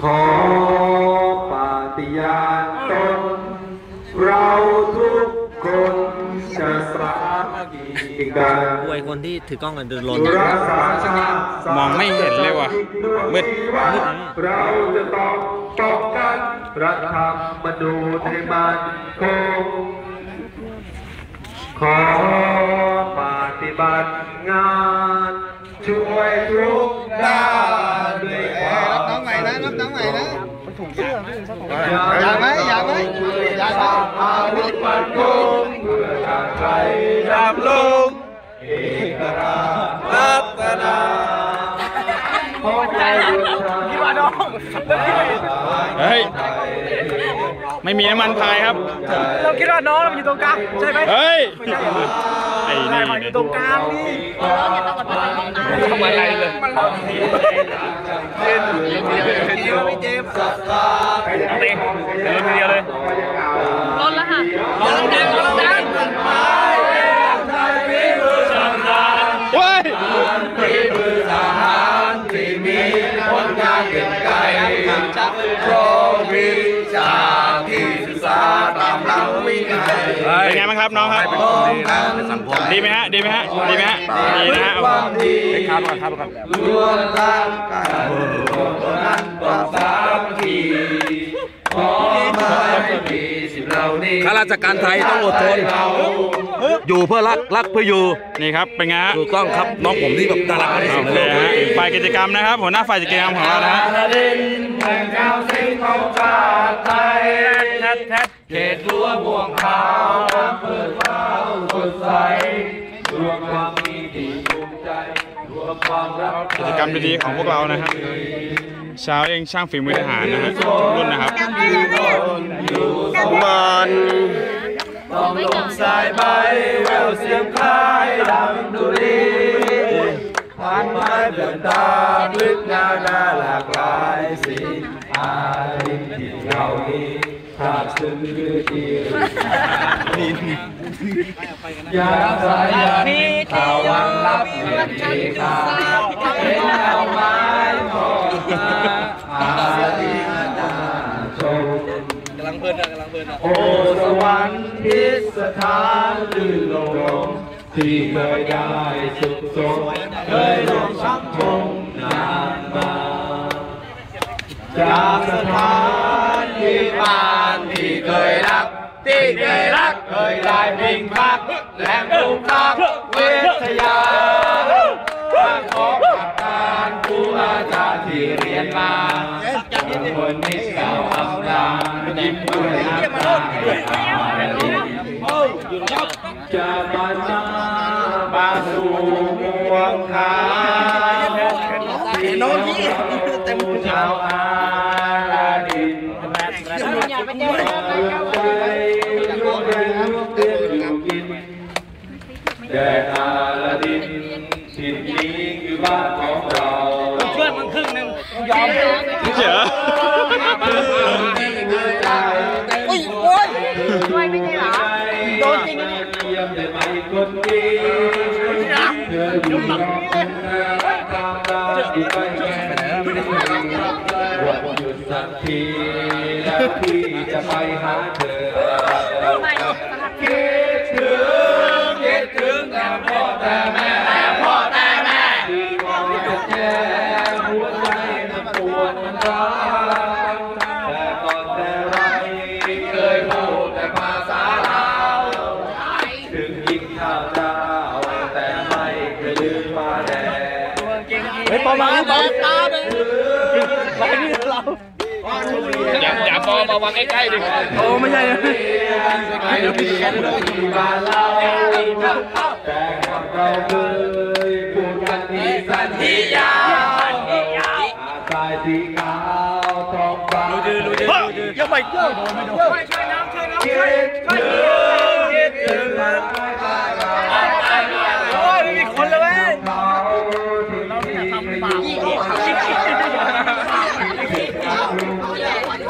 ขอปฏิญาณตน เราทุกคนจะสามัคคีกันอวยคนที่ถือกล้องกันเดินลนรักษาชาติมองไม่เห็นเลยว่ะมืดมืดเราจะต้องป้องกันรัฐธรรมนูญให้มันคงขอปฏิบัติงาน ช่วยทุก น้องใหม่นะรับน้องใหม่นะอยากไหมอยากไหมอยากอาวุ ไทยดำลงเอกราชรัตนาขอใจพี่ว่าน้องเฮ้ยไม่มีน้ำมันพายครับ เราคิดว่าน้องเราอยู่ตรงกลางใช่ไหมเฮ้ยไอ้นี่มันอเนี่ยู่ยตรงกลางนี่ทำอะไรเลยไม่เจ็บเต็งเดินทีเดียวเลยลดแล้วค่ะลองดังลองดังเฮ้ยที่มีผลงานเก่งไกลโปรวิชาที่ศึกษา ตามหลังวินัยเป็นไงบ้างครับน้องครับดีไหมฮะดีไหมฮะดีไหมฮะดีนะฮะความดีครับครับครับรวมร่างกายรวมนั้นต้องสามัคคีขอไม่มีสิ่งเหล่านี้ข้าราชการไทยต้องอดทน อยู่เพื่อรักรักเพื่ออยู่นี่ครับเป็นไงฮะถูกต้องครับน้องผมที่แบบน่ารักที่สุโอดในเคโลกฮะฝ่ายกิจกรรมนะครับ หัวหน้าฝ่ายกิจกรรมของเรานะฮะแห่งก้าวสิ่งของชาติไทยเขตรั้วบ่วงขาวน้ำเปิดฟ้าสดใสรวมความมีดีภูมิใจรวมความรักกิจกรรมดีๆของพวกเรานะครับเช้าเองช่างฝีมือทหารนะฮะทุกรุ่นนะครับบานต้ องลงสายใบแววเสียงคล้ายดังดุรีผ่านไม้เดินตาพลึกงาหน้าหลากหลายสีอายที่เหล่านี้ภาพซึ้งคือที่อยากสายยันข่าววังลับเพียงที่ข่าวเห็นเอาไม้มองมาอาลีนาชมกำลัง เพลินอะกำลังเพลินอะโอ้สวรรค์พิสถานลื่นลงที่เคยได้สุขสมเคยลงชักชมนานมาจากสถานที่บ้านที่เคยรัก ที่เคยรักเคยได้พิงพักแหล่งลูกพักเวทยาทาของกับการครูอาจารย์ที่เรียนมาคนนี้ายิ้มด้วยน้ำตาจะมาหน้าบาสูงวงขาเห็นน้องที่เต็มชาวอา จะไปหาเธอ มาวางใกล้ๆดิโอ้ไม่ใช่ใครจะมีกันที่บ้านเราแต่ก่อนเราเคยพูดกันมีสันทิยาวอาสายสีขาวท้องฟ้าดูดูดูดูยังไม่เยอะไม่โดนคิดถึงคิดถึง โอ้ยไม่มีคนเลยเว้ย เขาที่มี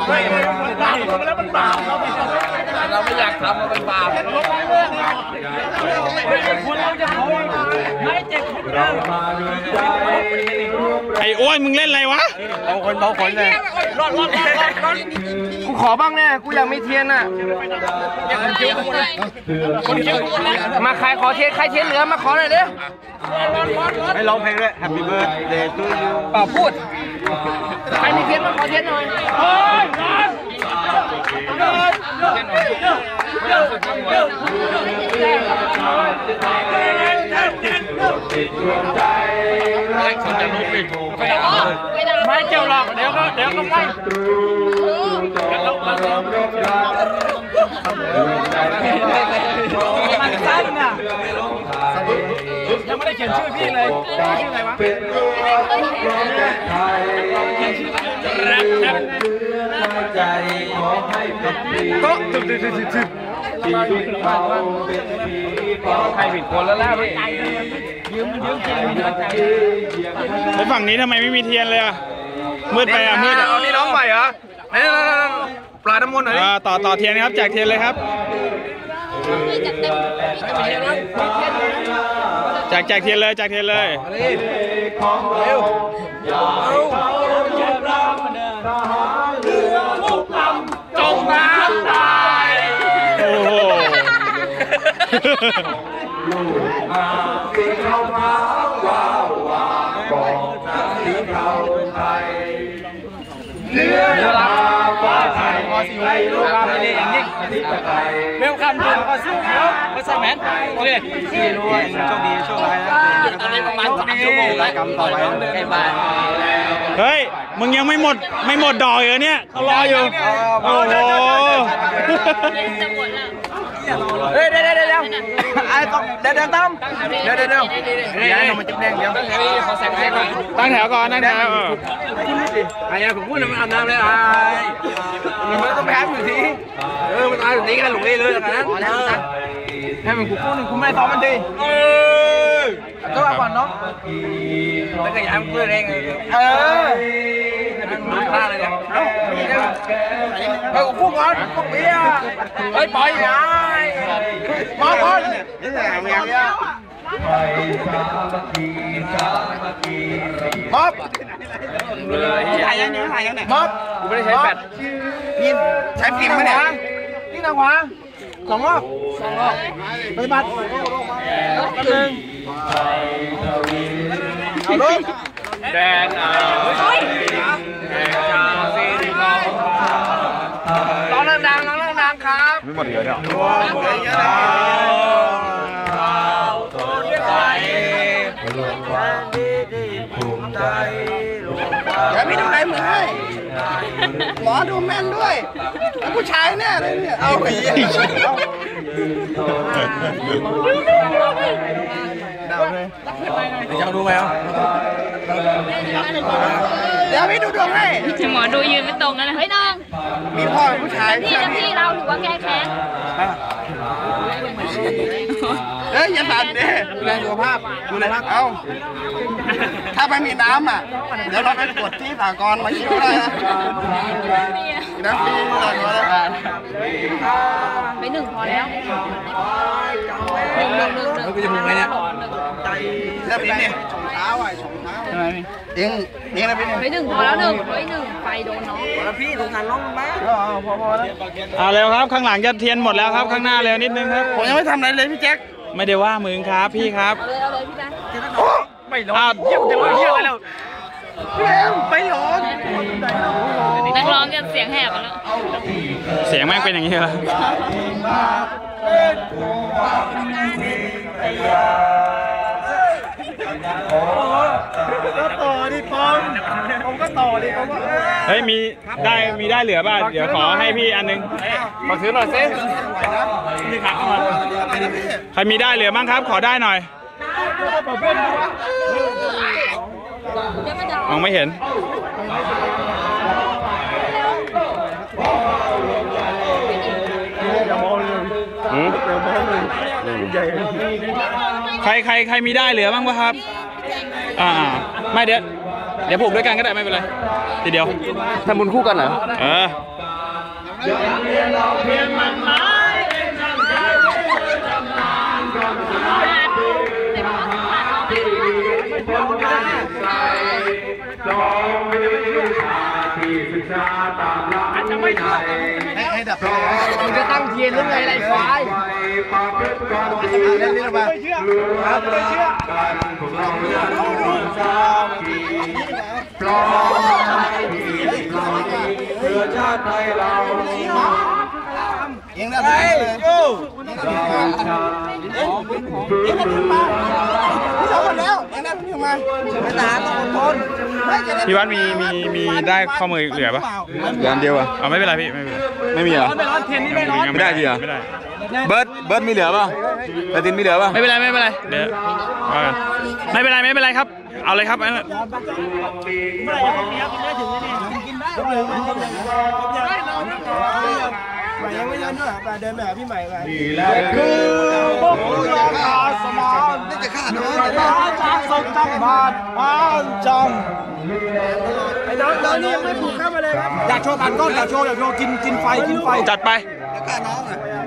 ไม่อยู่ ไม่ไม่มันบาปเราแล้วมันบาปเราไม่ทำเราไม่อยากทำมันเป็นบาปไอ้อ้วนมึงเล่นอะไรวะบางคนบางคนเลยรอดรอดรอดรอดรอดกูขอบ้างแน่กูอยากมีเทียนอะมาใครขอเทียนใครเทียนเหลือมาขอหน่อยดิไม่ร้องเพลงด้วย Happy Birthday to you เปล่าพูด ใครมีเทียนมาขอเทียนหน่อยเฮ้ยนอน ไม่เจ้าหรอกเดี๋ยวก็เดี๋ยวก็ไม่มันสั้นอะยังไม่ได้เขียนชื่อพี่เลยชื่ออะไรวะ ใจขอให้เป็นปีก็ตึ๊ดตึ๊ดตึ๊ดตึ๊ดชีวิตเขาเป็นปีปลอดใครผิดคนแล้วล่ะไอ้ฝั่งนี้ทำไมไม่มีเทียนเลยอะมืดไปอะมืดอะนี่น้องใหม่เหรอนี่ปลาน้ำมนต์หน่อยอ่าต่อต่อเทียนครับแจกเทียนเลยครับแจกแจกเทียนเลยแจกเทียนเลยของเร็ว อ้โหลูกอาสีขาวขาวว้าวว้าวบอกสีเทาไทยเนื้อนา ฟ้าไทยไรลูกอาไม่ได้อย่างนี้ที่ตะไคร้เวลคัมทูก็สู้เขาก็ใส่แมนโอเคที่รู้ว่าโชคดีโชคร้ายนะตอนนี้ประมาณสามชั่วโมงแล้วกำต่อไปใกล้บ้านเฮ้ยมึงยังไม่หมดไม่หมดดอกเหรอเนี่ยเขารออยู่โอ้โห จะหมดแล้วเฮ้ยเดี๋ยวเดี๋ยวเดี๋ยวไอ้ต้องเดี๋ยวเดี๋ยวตั้มเดี๋ยวเดี๋ยวเดี๋ยวเดี๋ยวให้มันจะแดงเดี๋ยว ขอแสงให้ก่อนตั้งแถวก่อนตั้งแถวเออไอ้ยาผมพูดมันอาบน้ำเลยไอ้มันต้องไปหาอยู่ทีเออมันอาอยู่ทีกันหลุมเลยเลยอย่างนั้นให้มันกูพูดหนึ่งกูไม่ซ้อมมันดีเออก็ว่าก่อนเนาะแล้วก็ย้ำพูดเองเนี่ยเอ้าเฮ้ยกูพูดก่อนพูดเบี้ยเฮ้ยปล่อยไงมาก่อนนี่แหละเมียม็อบถ่ายยังนี่ถ่ายยังไหนม็อบกูไม่ได้ใช้แฟลชนี่ใช้ฟิล์มไหมเนี่ยนี่นางหวางสองรอบสองรอบปฏิบัติหนึ่งเอาลูกแดนอ่าแดนชาซีรีร้องดังๆร้องดังๆครับ ไม่หมดเยอะเนี่ยเดี๋ยวพี่ดูไหนมือให้หมอดูแม่นด้วยผู้ชายแน่เลยเนี่ย เอาอีกจะดูไหมอะ เดี๋ยวพี่ดูดวงให้ หมอดูยืนไม่ตรงกันนะเฮ้ยน้องมีพ่อเป็นผู้ชายพี่นะพี่เราหรือว่าแก้แค้นเฮ้ยอย่าสั่นดิดูแลสุขภาพดูแลรักเอาถ้าไม่มีน้ำอะ เดี๋ยวเราไปกดที่สากรณ์มาคิวได้นะน้ำฟรีหน่อยก็แล้วกันไปหนึ่งพอแล้วหนึ่งหนึ่งหนึ่งหนึ่ง แล้วกูจะพูดไงเนี่ยแล้วพี่เนี่ยชงเท้าอะชงเท้าใช่ไหมเองเองนะพี่เนี่ยไปหนึ่งพอแล้วหนึ่งเฮ้ยหนึ่งไฟโดนน้องแล้วพี่สงสารน้องบ้างพอพอแล้วเอาเร็วครับข้างหลังจะเทียนหมดแล้วครับข้างหน้าเร็วนิดนึงครับผมยังไม่ทำอะไรเลยพี่แจ็คไม่ได้ว่ามึงครับพี่ครับเอาเลยเอาเลยพี่แจ๊คไม่ร้อนเยี่ยมจะว่าเยี่ยมอะไรแล้วไม่ร้อนนักร้องกันเสียงแหบแล้วเสียงแม่งเป็นอย่างนี้เหรอ ก็ต่อดิปอมผมก็ต่อดิผมก็เฮ้ยมีได้มีได้เหลือป่ะเดี๋ยวขอให้พี่อันนึงมาซื้อหน่อยสิใครมีได้เหลือบ้างครับ ขอได้หน่อยมองไม่เห็นหืมใใครใครใครมีได้เหลือบ้างปะครับ อ่าไม่เดี๋ยวเดี๋ยวผูกด้วยกันก็ได้ไม่เป็นไรทีเดียวทำบุญคู่กันเหรอเออให้ดับเพลิงมึงจะตั้งเทียนหรือไงไรไฟ ห้ให้ดับมึงจะตั้งเทียนหรือไงไรควายเล่นนี่ลงมาม่เชื่อไม่เชื่อเพื่อชาติไทยเรา เองนะไปโย่เองนะขึ้นมาพี่สองคนแล้วเองนะขึ้นมาไม่ตาต้องอดทนพี่วัดมีมีมีได้ข้อมือเหลือปะงานเดียวอะอ๋อไม่เป็นไรพี่ไม่เป็นไรไม่มีเหรอไม่ได้พี่เหรอไม่ได้เบิร์ดเบิร์ดมีเหลือป่ะไอตินมีเหลือป่ะไม่เป็นไรไม่เป็นไรเดี๋ยวว่ากันไม่เป็นไรไม่เป็นไรครับ เอาเลยครับอันนั้นคื อพวกคุณรองอาสมานนี่จะฆ่าน้องอาจารย์ทรงตั้งบาทอ่านจังไอ้น้องน้องนี่ยังไม่ปลูกข้ามาเลยครับอยากโชว์ตันก้อนอยากโชว์อยากโชว์กินกินไฟกินไฟจัดไป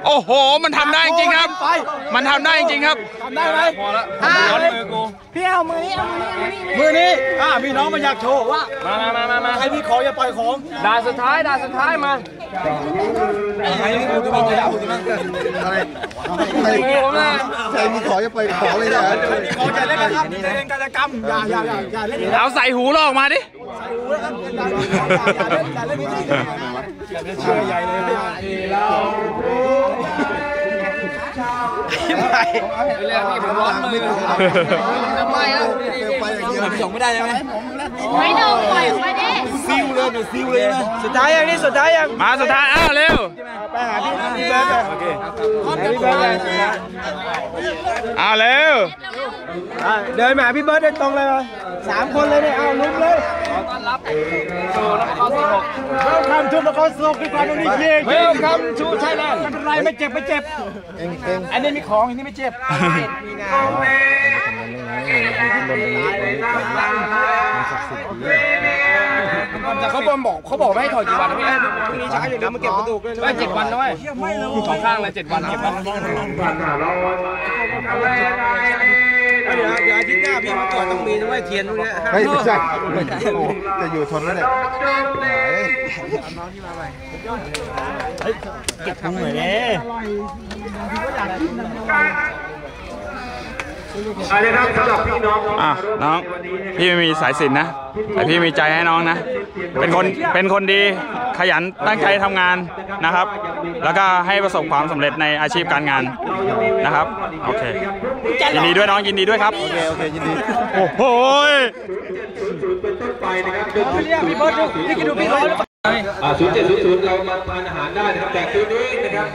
โอ้โห มันทำได้จริงครับ มันทำได้จริงครับทำได้ไหมพอแล้วร้อนมือกูพี่เอามือนี้เอามือนี้มือนี้อ่าพี่น้องมันอยากโชว์ว่ามามามามาใครมีของอย่าปล่อยของด่าสุดท้ายด่าสุดท้ายมา ใครมีของจะไม่ด่าผมนะอะไรใครใครมีขอจะไปขอเลยนะของอย่าเล่นกันครับอย่าเล่นกิจกรรมอย่าอย่าอย่าอย่าเล่นอย่าเอาใส่หูเราออย่าดิเล่นอย่าเล่นนี่เชื่อใหญ่เลยเรา ไม่เรื่องที่ผมร้อนมือไม่แล้วไปอย่างเดียวส่งไม่ได้ใช่ไหมไม่หนึ่งปล่อยออกมาดิซิวเลยเนี่ยซิวเลยนะสุดท้ายยังนี่สุดท้ายยังมาสุดท้ายอ้าวเร็วไปหาพี่พี่เบิร์ดโอเคพี่เบิร์ดอ้าวเร็วเดินมาพี่เบิร์ดเดินตรงเลยสามคนเลยเนี่ยเอาลุกเลย ต้อนรับสู่นครสวรรค์ Welcome to นครสวรรค์ด้วยความดีเย่ Welcome to Thailand ไม่เป็นไรไม่เจ็บไม่เจ็บเองเองอันนี้มีของอันนี้ไม่เจ็บมีงานเขาบอกบอกเขาบอกไม่ให้ถอดกี่วันนะพี่พรุ่งนี้เช้าอย่างเดียวมาเก็บกระดูกเลยไม่เจ็ดวันนะเว้ยสองข้างเลยเจ็ดวันเก็บวัน เดี๋ยวเดี๋ยวอาทิตย์หน้าพี่มาตรวจต้องมีด้วยเทียนพวกเนี้ยเฮ้ยไม่ใช่โอ้จะอยู่ทนแล้วเนี่ยอ่ะน้องพี่ไม่มีสายสิญจนนะ แต่พี่มีใจให้น้องนะ เป็นคนเป็นคนดีขยันตั้งใจทำงานนะครับ แล้วก็ให้ประสบความสำเร็จในอาชีพการงานนะครับโอเคยินดีด้วยน้องยินดีด้วยครับโอเคโอเคยินดีโอ้โหยพี่เบิร์ดดูพี่กินดูพี่ร้อนอ่า0700เรามาทานอาหารได้นะครับแต่คืนนี้นะครับ